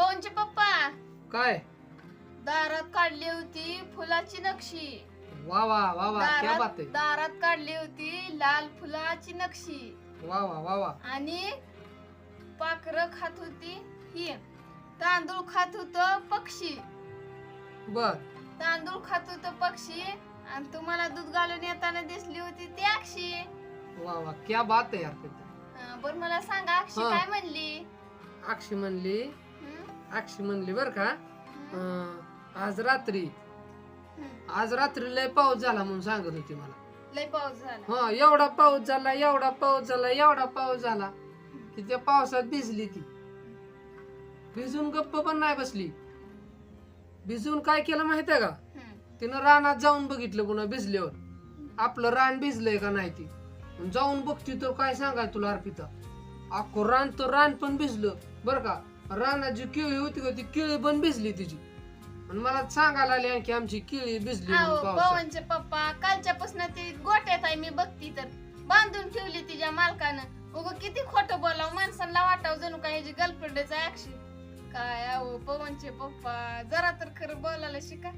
पवनचे पप्पा. काय? दारात काढली होती फुलाची नक्षी. वा वा वा वा क्या बात दारात आहे. दारात काढली होती लाल फुलाची नक्षी. वा वा वा वा. आणि पाखर खात होती ही. तांदूळ खात होत पक्षी. बर. तांदूळ खात होत पक्षी. आणि तुम्हाला दूध घालून येताना दिसली होती ती अक्षी. वा वा क्या बात आहे यार. अं, बरं मला सांगा अक्षी हा. काय म्हणली? अक्षी म्हणली? अक्षी म्हणली बर का? अं, आज रात्री. आज रात्री लय पाऊस झाला म्हणून सांगत होती मला. लय पाऊस झाला. हा एवढा पाऊस झाला एवढा पाऊस झाला एवढा पाऊस झाला की त्या पावसात भिजली ती. भिजून गप्प पण नाही बसली. भिजून काय केलं माहितीये का. तिनं रानात जाऊन बघितलं पुन्हा भिजल्यावर. आपलं रान भिजलंय का नाही ती? जाऊन बघती तर काय सांगाय तुला अर्पिता? अख्खं रान तर रान पण भिजलं बर का? रानात जी केळी होती का ती केळी पण भिजली तिची. आणि मला सांगायला आली की आमची केळी भिजली अहो म्हणून पावसात. पवनचे पप्पा कालच्यापासून ती गोट्यात आहे मी बघती तर. बांधून ठेवली तिच्या मालकानं. उग किती खोटं बोलाव माणसांना वाटाव जणू काय ह्याची गर्लफ्रेंडचा ऍक्शन काय अहो पवनचे पप्पा जरा तर खरं बोलायला शिका.